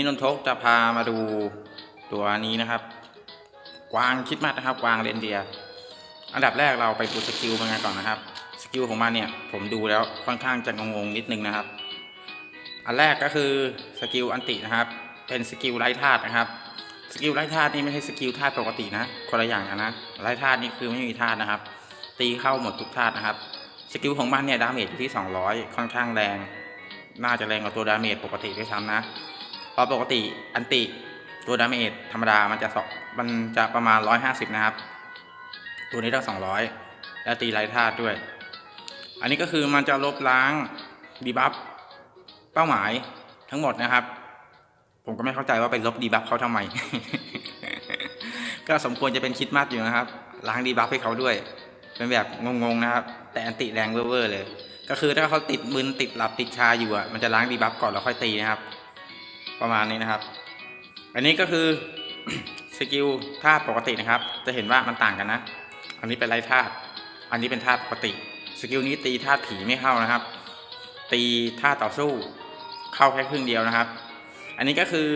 นี้นนทกจะพามาดูตัวนี้นะครับกวางคิดมัดนะครับกวางเรนเดียอันดับแรกเราไปดูสกิลมันกันก่อนนะครับ สกิลของมันเนี่ยผมดูแล้วค่อนข้างจะงงๆนิดนึงนะครับ อันแรกก็คือสกิลอันตินะครับ เป็นสกิลไร้ธาตุนะครับสกิลไร้ธาตุนี่ไม่ใช่สกิลธาตุปกตินะคนละอย่างกันนะไร้ธาตุนี่คือไม่มีธาตุนะครับ ตีเข้าหมดทุกธาตุนะครับสกิลของมันเนี่ยดาเมจอยู่ที่ 200 ค่อนข้างแรง น่าจะแรงกว่าตัวดาเมจปกติด้วยซ้ำนะ ราะปกติอันติตัวดาเมจธรรมดามันจะสองมันจะประมาณ 150 นะครับ ตัวนี้ต้อง 200 แล้วตีไร้ธาตุด้วย อันนี้ก็คือมันจะลบล้างดีบัฟเป้าหมายทั้งหมดนะครับ ผมก็ไม่เข้าใจว่าไปลบดีบัฟเขาทำไม ก็สมควรจะเป็นคิดมัดอยู่นะครับ ล้างดีบัฟให้เขาด้วย เป็นแบบงงๆนะครับ แต่อันติแรงเวอร์เลย ก็คือถ้าเขาติดมึนติดหลับติดชาอยู่อะมันจะล้างดีบัฟก่อนแล้วค่อยตีนะครับ ประมาณนี้นะครับ อันนี้ก็คือสกิลธาตุปกตินะครับ จะเห็นว่ามันต่างกันนะ อันนี้เป็นไรธาตุอันนี้เป็นธาตุปกติ สกิลนี้ตีธาตุผีไม่เข้านะครับ ตีธาตุต่อสู้เข้าแค่ครึ่งเดียวนะครับ อันนี้ก็คือ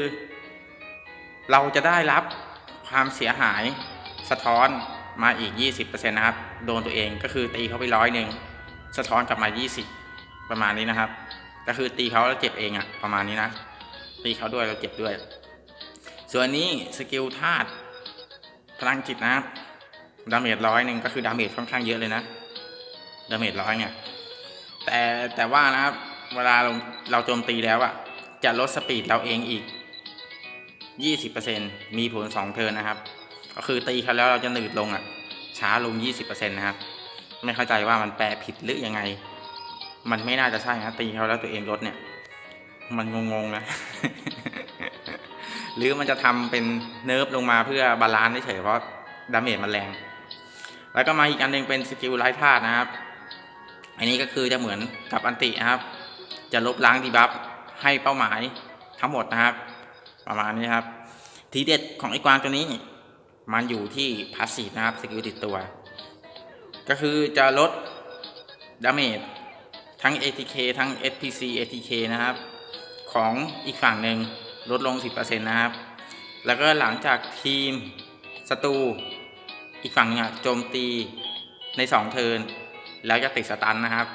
เราจะได้รับความเสียหายสะท้อนมาอีก 20%นะครับ โดนตัวเองก็คือตีเขาไปร้อยหนึ่งสะท้อนกลับมา 20 ประมาณนี้นะครับ ก็คือตีเขาแล้วเจ็บเองอะประมาณนี้นะ ตีเขาด้วยแล้วเจ็บด้วย ส่วนนี้สกิลธาตุพลังจิตนะครับดาเมจร้อยหนึ่งก็คือดาเมจค่อนข้างเยอะเลยนะดาเมจร้อยเนี่ยแต่แต่ว่านะครับเวลาเราเราโจมตีแล้วอะจะลดสปีดเราเองอีก 20%มีผล2เทิร์นนะครับ ก็คือตีเขาแล้วเราจะหนืดลงอะช้าลง 20%นะครับ ไม่เข้าใจว่ามันแปลผิดหรือยังไง มันไม่น่าจะใช่นะตีเขาแล้วตัวเองลดเนี่ย มันงงๆนะ หรือมันจะทำเป็นเนิร์ฟลงมาเพื่อบาลานซ์เฉยเพราะดาเมจมันแรง แล้วก็มาอีกอันหนึงเป็นสกิลไร้ธาตุนะครับ อันนี้ก็คือจะเหมือนกับอันตินะครับ จะลบล้างดีบัฟให้เป้าหมายทั้งหมดนะครับ ประมาณนี้ครับ ทีเด็ดของไอ้กวางตัวนี้ มันอยู่ที่พาสซีฟนะครับสกิลติดตัว ก็คือจะลดดาเมจทั้ง ATK ทั้ง SPC ATK นะครับ ของอีกฝั่งหนึ่ง ลดลง 10%นะครับ แล้วก็หลังจากทีมศัตรูอีกฝั่งหนึงอะโจมตีใน 2 เทิร์นแล้วจะติดสตันนะครับ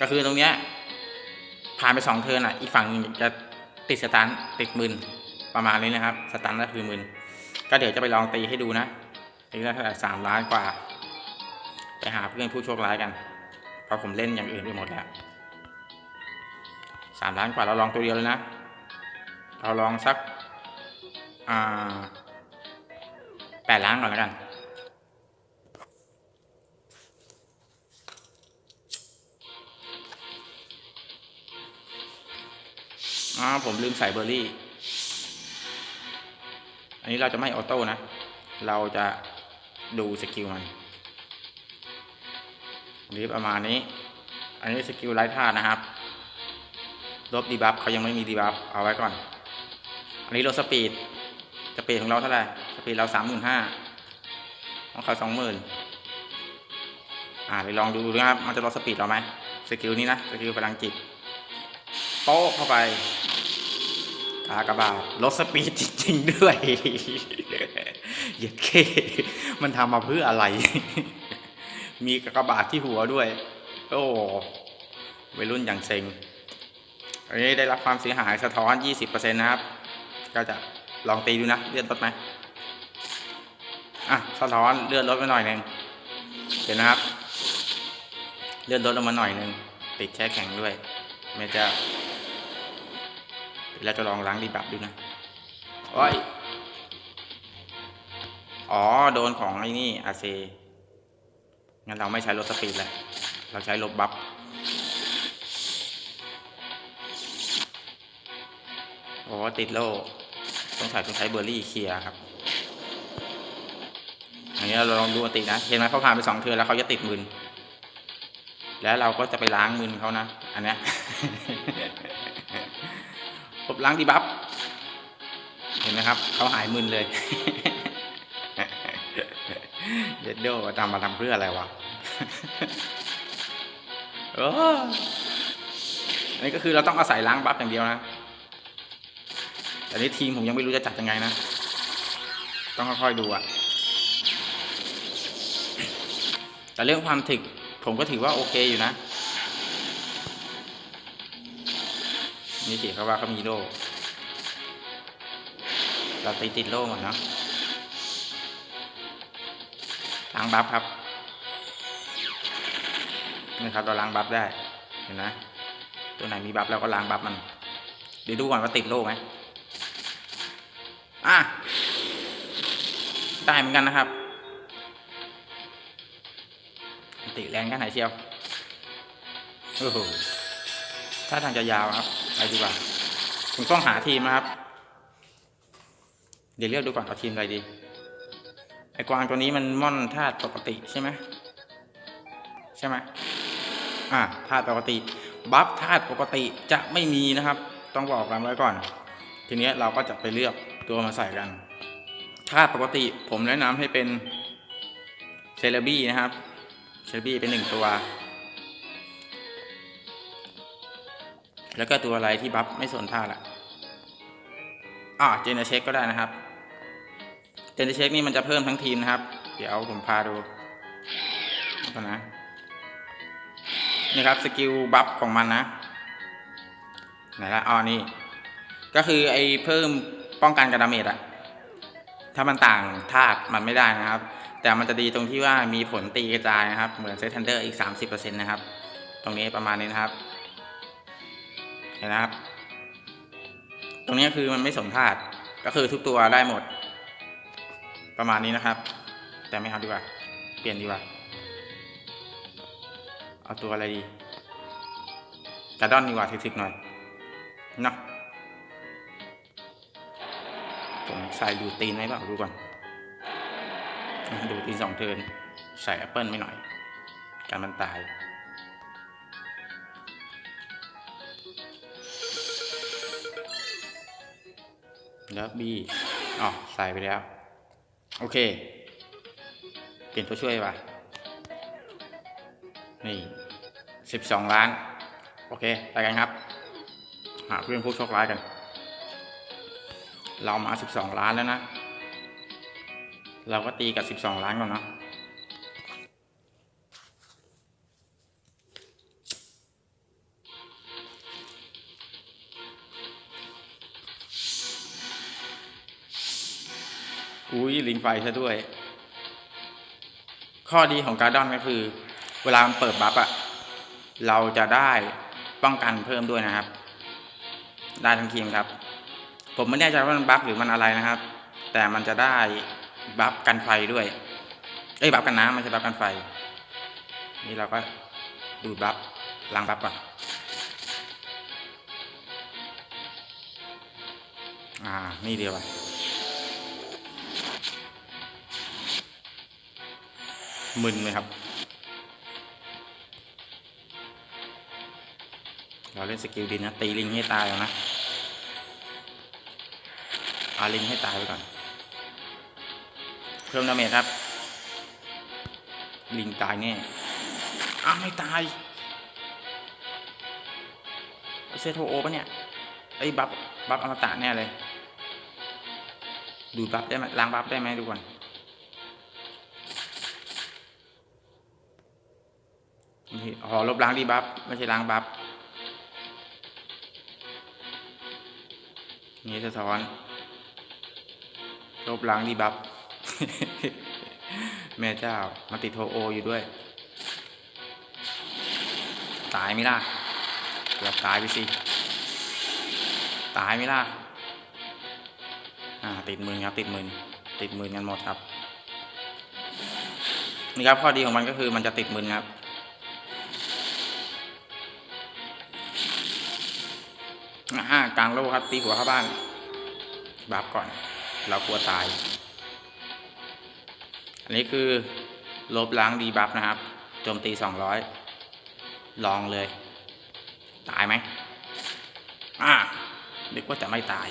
ก็คือตรงเนี้ยผ่านไป 2 เทิร์นอะอีกฝั่งนึงจะติดสตันติดมึนประมาณนี้นะครับ สตันก็คือมึนก็เดี๋ยวจะไปลองตีให้ดูนะตีได้เท่าไหร่สามล้านกว่า ไปหาเพื่อนผู้โชคร้ายกันเพราะผมเล่นอย่างอื่นไปหมดแล้วสามล้านกว่าเราลองตัวเดียวเลยนะ เราลองสักแปดล้านก่อนแล้วกันอ่าผมลืมใส่เบอร์รี่ อันนี้เราจะไม่ออโต้นะ เราจะดูสกิลมันอันนี้ประมาณนี้ อันนี้สกิลไร้ธาตุนะครับ ลบดีบัฟเขายังไม่มีดีบัฟเอาไว้ก่อน อันนี้ลดสปีด สปีดของเราเท่าไหร่ สปีดเราสามหมื่นห้าของเขาสองหมื่นอ่าไปลองดูนะครับ มันจะลดสปีดเราไหมสกิลนี้นะ สกิลพลังจิต โป๊ะเข้าไปกากระบาดลดสปีดจริงๆด้วยเหยียดเค มันทำมาเพื่ออะไร มีกากบาทที่หัวด้วย โอ้วัยรุ่นอย่างเซ็งอันนี้ได้รับความเสียหายสะท้อน 20%นะครับ ก็จะลองตีดูนะเลื่อนลดไหมอะสะท้อนเลื่อนลดไปหน่อยหนึ่งเห็นนะครับ เลื่อนลดลงมาหน่อยหนึ่งติดแช่แข็งด้วยไม่จะเดี๋ยวเราจะลองล้างดีบับดูนะโอ้ยอ๋อโดนของไอ้นี่อาเซงั้นเราไม่ใช้ลดสปีดแล้วเราใช้ลบบัฟโอ้ติดโล่ สงสัยต้องใช้เบอร์รี่เคลียครับอันนี้เราลองดูตินะเห็นไหมเขาผ่านไปสองเทือนแล้วเขาจะติดมึนแล้วเราก็จะไปล้างมึนเขานะ อันเนี้ยผมล้างดีบัฟเห็นไหมครับเขาหายมึนเลยเด็ดโดทำมาทำเพื่ออะไรวะโอ้อันนี้ก็คือเราต้องอาศัยล้างบัฟอย่างเดียวนะ แต่นี้ทีมผมยังไม่รู้จะจัดยังไงนะ ต้องค่อยๆดูอะแต่เรื่องความถึกผมก็ถือว่าโอเคอยู่นะนี่เสียเขาว่าเขามีโล่เราตีติดโล่หมดเนาะล้างบัฟครับนี่ครับเราล้างบัฟได้เห็นไหมตัวไหนมีบัฟเราก็ล้างบัฟมัน เดี๋ยวดูก่อนว่าติดโล่ไหม อะได้เหมือนกันนะครับ ติแรงแค่ไหนเชียวโอ้โหถ้าทางจะยาวครับไปดีกว่าผมต้องหาทีมนะครับ เดี๋ยวเลือกดูก่อนเอาทีมอะไรดีไอ้กวางตัวนี้มันม่อนธาตุปกติใช่ไหมใช่ไหมอ่าธาตุปกติ บัฟธาตุปกติจะไม่มีนะครับ ต้องบอกกันไว้ก่อน ทีนี้เราก็จะไปเลือก ตัวมาใส่กันธาปกติผมแนะนำให้เป็นเซเลบี้นะครับเซเลบี้เป็นหนึ่งตัว แล้วก็ตัวอะไรที่บัฟไม่สนธาตุอะอ่าเจเนเช็คก็ได้นะครับเจนเช็คนี่มันจะเพิ่มทั้งทีมนะครับ เดี๋ยวผมพาดูก่อนนะนี่ครับสกิลบัฟของมันนะไหนละอ๋อนี่ก็คือไอ้เพิ่ม ป้องกันกระดาเมจอะถ้ามันต่างธาตุมันไม่ได้นะครับ แต่มันจะดีตรงที่ว่ามีผลตีกระจายนะครับ เหมือนเซตทันเดอร์อีก 30%นะครับ ตรงนี้ประมาณนี้นะครับ เห็นนะครับ ตรงนี้คือมันไม่สนธาตุก็คือทุกตัวได้หมด ประมาณนี้นะครับ แต่ไม่เอาดีกว่า เปลี่ยนดีกว่า เอาตัวอะไรดีกระดอนดีกว่าถึกๆหน่อยเนาะ ผมใส่ดูตีนไหมเปล่าดูก่อนดูตีนสองเทินใส่แอปเปิลไม่หน่อย การมันตายแล้วบีอ๋อใส่ไปแล้ว โอเค เปลี่ยนตัวช่วยป่ะ นี่สิบสองล้าน โอเค ไปกันครับ หาเพื่อนผู้โชคร้ายกัน เรามาสิบสองล้านแล้วนะ เราก็ตีกับสิบสองล้านก่อนเนาะอุ้ยลิงไฟซะด้วย ข้อดีของการ์ดอนก็คือ เวลามันเปิดบัฟอะเราจะได้ป้องกันเพิ่มด้วยนะครับ ได้ทั้งทีมครับ ผมไม่แน่ใจว่ามันบัฟหรือมันอะไรนะครับ แต่มันจะได้บัฟกันไฟด้วย เอ้ยบัฟกันน้ำไม่ใช่บัฟกันไฟ นี่เราก็ดูบัฟล้างบัฟก่อนอ่า นี่เดียวอะมึนไหมครับ เราเล่นสกิลดินนะ ตีลิงให้ตายเอานะ อาลิงให้ตายไปก่อน เพิ่มดาเมจครับ ลิงตายแน่อ้าวไม่ตายเซโทโอปะเนี่ยไอ้บัฟบัฟอมตะแน่เลย ดูบัฟได้ไหมล้างบัฟได้ไหมดูก่อนนี่อ๋อลบล้างดีบัฟไม่ใช่ล้างบัฟนี่สะท้อน ลบล้างดีบัฟแม่เจ้ามาติดโทโออยู่ด้วย ตายไหมล่ะเกือบตายไปสิ ตายไหมล่ะอ่าติดมือครับ ติดมือติดมือกันหมดครับ นี่ครับข้อดีของมันก็คือมันจะติดมือครับอ่ากลางโลครับ ตีหัวเข้าบ้าน บัฟก่อน เรากลัวตาย อันนี้คือลบล้างดีบัฟนะครับ โจมตีสองร้อยลองเลย ตายไหมอ่านึกว่าจะไม่ตาย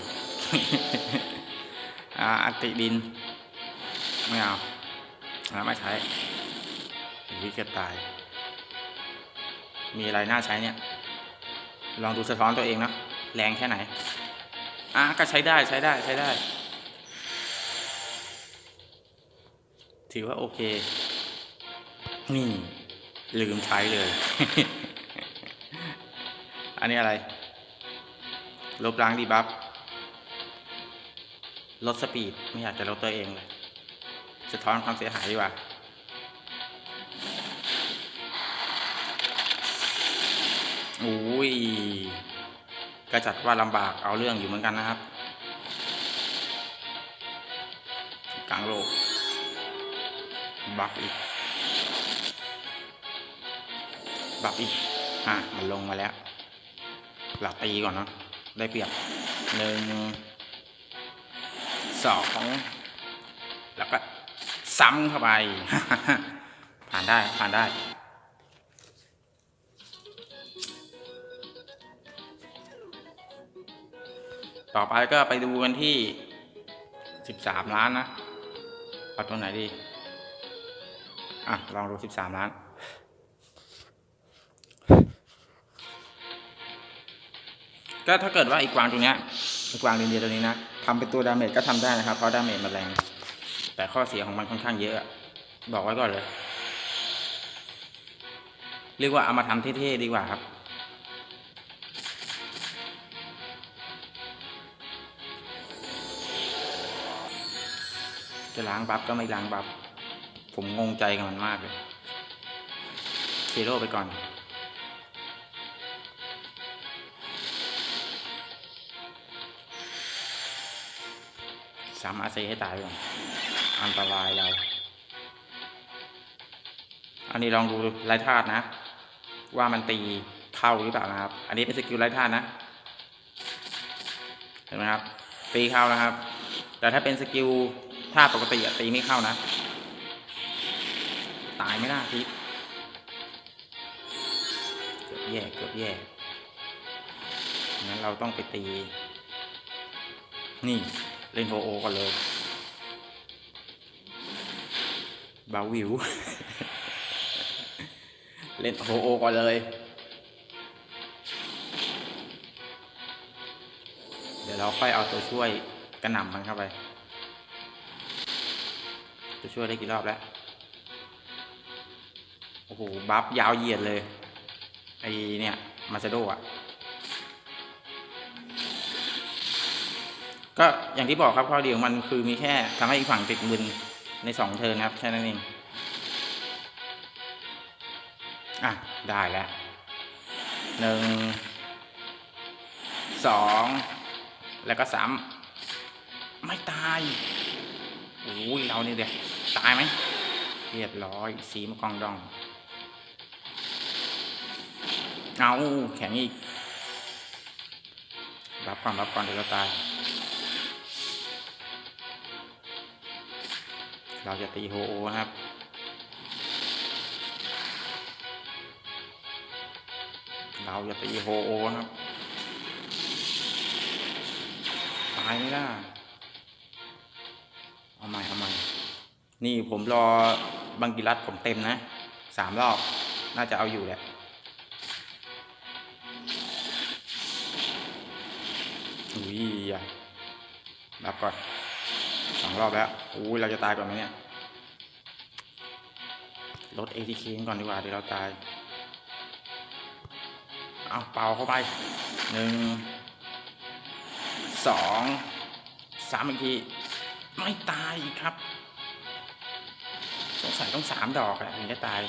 อ่าอัติดิน ไม่เอาแล้วไม่ใช้วิกตตาย มีอะไรน่าใช้เนี่ย ลองดูสะท้อนตัวเองนะ แรงแค่ไหน อะก็ใช้ได้ใช้ได้ใช้ได้ ถือว่าโอเค นี่ ลืมใช้เลย อันนี้อะไร ลบล้างดีบัฟลดสปีด ไม่อยากจะลดตัวเองเลยสะท้อนความเสียหายดีกว่าอุ้ยก็จัดว่าลำบากเอาเรื่องอยู่เหมือนกันนะครับ กลางโลก บักอีก บักอีก อะ มันลงมาแล้วหลับตีก่อนเนาะ ได้เปรียบหนึ่งสองแล้วก็ซ้ำเข้าไป ผ่านได้ ผ่านได้ ต่อไปก็ไปดูกันที่สิบสามล้านนะ เอาตัวไหนดี อะ ลองดูสิบสามล้าน ก็ถ้าเกิดว่าอีกวางตรงเนี้ยอีกวางเรนเดียตัวนี้นะทำเป็นตัวดาเมจก็ทำได้นะครับ เพราะดาเมจมันแรง แต่ข้อเสียของมันค่อนข้างเยอะ บอกไว้ก่อนเลย เรียกว่าเอามาทำเท่ๆดีกว่าครับจะล้างบัฟก็ไม่ล้างบัฟ ผมงงใจกับมันมากเลยเซโร่ไปก่อน สามอาเซให้ตายไปก่อน อันตรายเรา อันนี้ลองดูไร้ธาตุนะ ว่ามันตีเข้าหรือเปล่านะครับ อันนี้เป็นสกิลไร้ธาตุนะ เห็นไหมครับ ตีเข้านะครับ แต่ถ้าเป็นสกิลท่าปกติอะตีไม่เข้านะ ตายไม่น่าทิเกือบแย่เกือบแย่งั้นเราต้องไปตี นี่ เล่นโฮโอก่อนเลยบาวิว เล่นโฮโอก่อนเลยเดี๋ยวเราค่อยเอาตัวช่วยกระหน่ำมันเข้าไป ตัวช่วยได้กี่รอบแล้ว โอ้โห บัฟยาวเหยียดเลย ไอเนี่ย มาซาโดอะ ก็อย่างที่บอกครับข้อดีของมันคือมีแค่ทำให้อีกฝั่งติดมึนในสองเทิร์นครับ แค่นั้นเอง อะ ได้แล้วหนึ่งสองแล้วก็สามไม่ตายโอ้ยเราเนี่ยเด็กตายไหมเรียบร้อยสีมะกองดอง เอาแข็งอีก รับก่อนรับก่อนเดี๋ยวเราตาย เราจะตีโฮโอนะครับเราจะตีโฮโอครับ ตายไม่ได้เอาใหม่เอาใหม่ นี่ผมรอบังกิรัตผมเต็มนะสามรอบ น่าจะเอาอยู่แหละ อุ้ยรับก่อนสองรอบแล้วอุ้ยเราจะตายก่อนไหมเนี่ยลด ATK ก่อนดีกว่าเดี๋ยวเราตาย เอาเป่าเข้าไปหนึ่งสองสามอีกที ไม่ตายอีกครับ สงสัยต้องสามดอกแหละถึงจะตาย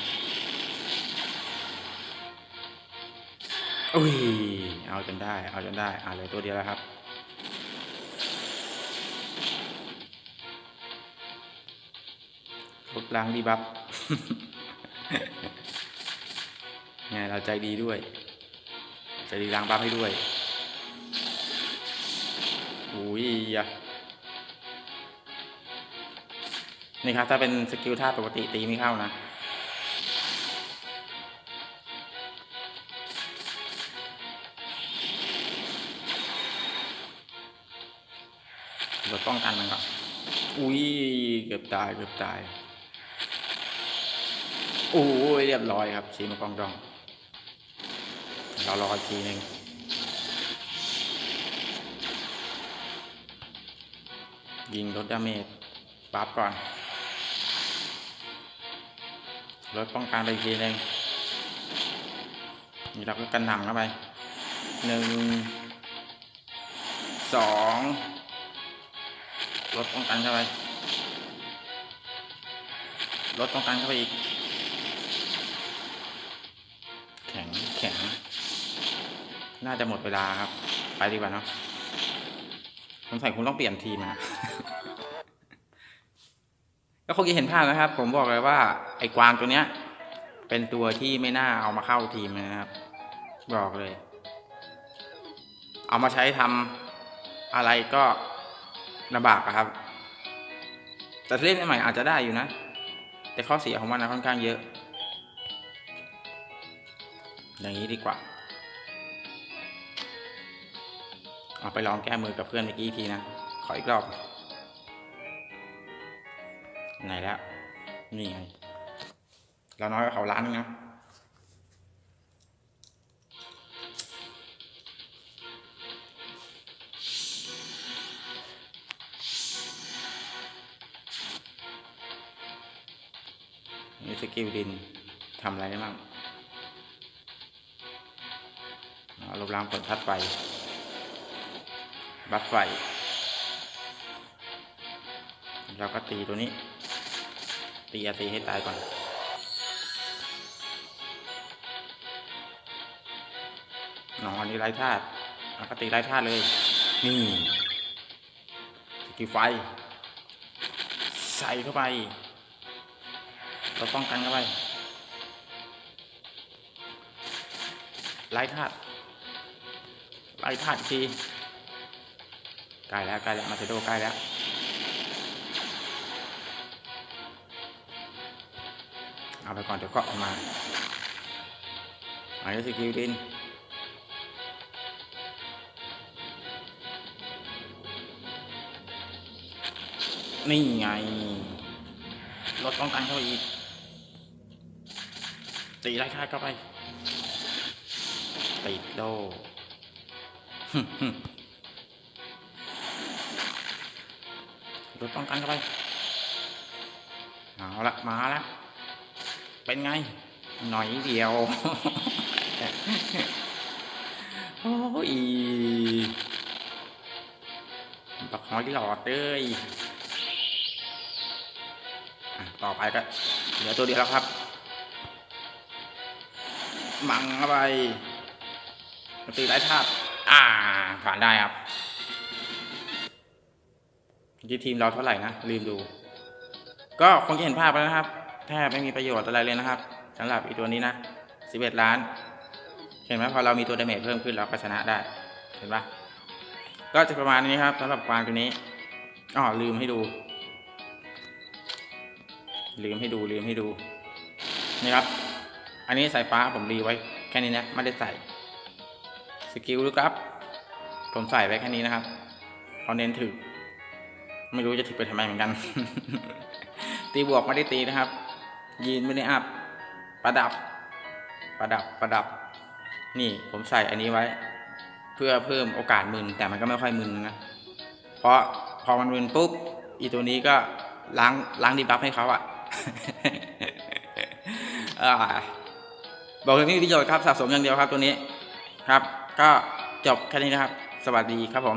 อุ้ย เอาจนได้ เอาจนได้ อ่าเลยตัวเดียวแล้วครับ ลบล้างดีบัฟไงเราใจดีด้วย ใจดีล้างบัฟให้ด้วยอุ้ยอะนี่ครับ ถ้าเป็นสกิลท่าปกติตีไม่เข้านะ เราป้องกันมันก่อนอุ้ย เกือบตาย เกือบตาย โอ้ยเรียบร้อยครับชีมากองดองเรารออีกทีหนึ่งยิงลดดาเมจบัฟก่อนลดป้องกันไปทีหนึงนี่เราก็กันหนำเข้าไปหนึ่งสองลดป้องกันเข้าไปลดป้องกันเข้าไปอีก น่าจะหมดเวลาครับ ไปดีกว่าเนาะสงสัยคุณต้องเปลี่ยนทีมนะก็คงจะเห็นภาพนะครับ ผมบอกเลยว่า ไอ้กวางตัวเนี้ย เป็นตัวที่ไม่น่าเอามาเข้าทีมนะครับ บอกเลย เอามาใช้ทำอะไรก็ลำบากครับ แต่เล่นใหม่อาจจะได้อยู่นะ แต่ข้อเสียของมันนะค่อนข้างเยอะ อย่างนี้ดีกว่า เอาไปลองแก้มือกับเพื่อนเมื่อกี้ทีนะ ขออีกรอบ ไหนแล้ว นี่ไง เราน้อยกว่าเขาล้านนึงนะนี่สกิลดินทำอะไรได้บ้างเอาลบล้างผลทัดไฟ บัฟไฟ เราก็ตีตัวนี้ ตีอะตีให้ตายก่อน หนอนนี่ไร้ธาตุแล้วก็ตีไร้ธาตุเลย นี่สกิลไฟ ใส่เข้าไป เราป้องกันเข้าไปไร้ธาตุไร้ธาตุที ใกล้แล้วใกล้แล้วมาเซโดใกล้แล้วเอาไปก่อนเดี๋ยวเกาะออกมาอันนี้สกิลดินนี่ไงลดป้องกันเข้าไปอีกตีไล่ค่าเข้าไปติดโล ลดป้องกันเข้าไป เอาละมาแล้วเป็นไง หน่อยเดียว โอ้ยบักหอยหลอดเอ้ยต่อไปก็เหลือตัวเดียวแล้วครับ มังเข้าไปตีไร้ธาตุอ่าผ่านได้ครับ ที่ทีมเราเท่าไหร่นะลืมดู ก็คงจะเห็นภาพแล้วนะครับแทบไม่มีประโยชน์อะไรเลยนะครับสำหรับอีตัวนี้นะ11ล้าน เห็นไหมพอเรามีตัวดาเมจเพิ่มขึ้นเราก็ชนะได้ เห็นปะก็จะประมาณนี้ครับสำหรับกวางตัวนี้อ๋อลืมให้ดู ลืมให้ดูลืมให้ดูนี่ครับ อันนี้สายฟ้าผมรีไว้แค่นี้นะไม่ได้ใส่สกิลลึกลับ ผมใส่ไว้แค่นี้นะครับเขาเน้นถึก ไม่รู้จะถึกไปทำไมเหมือนกัน ตีบวกไม่ได้ตีนะครับ ยีนไม่ได้อัพ ประดับ ประดับ ประดับ นี่ผมใส่อันนี้ไว้ เพื่อเพิ่มโอกาสมึน แต่มันก็ไม่ค่อยมึนนะ เพราะพอมันมึนปุ๊บ อีตัวนี้ก็ล้างล้างดีบัฟให้เขาอะอบอกเลยไม่มีประโยชน์ครับสะสมอย่างเดียวครับตัวนี้ครับ ก็จบแค่นี้นะครับ สวัสดีครับผม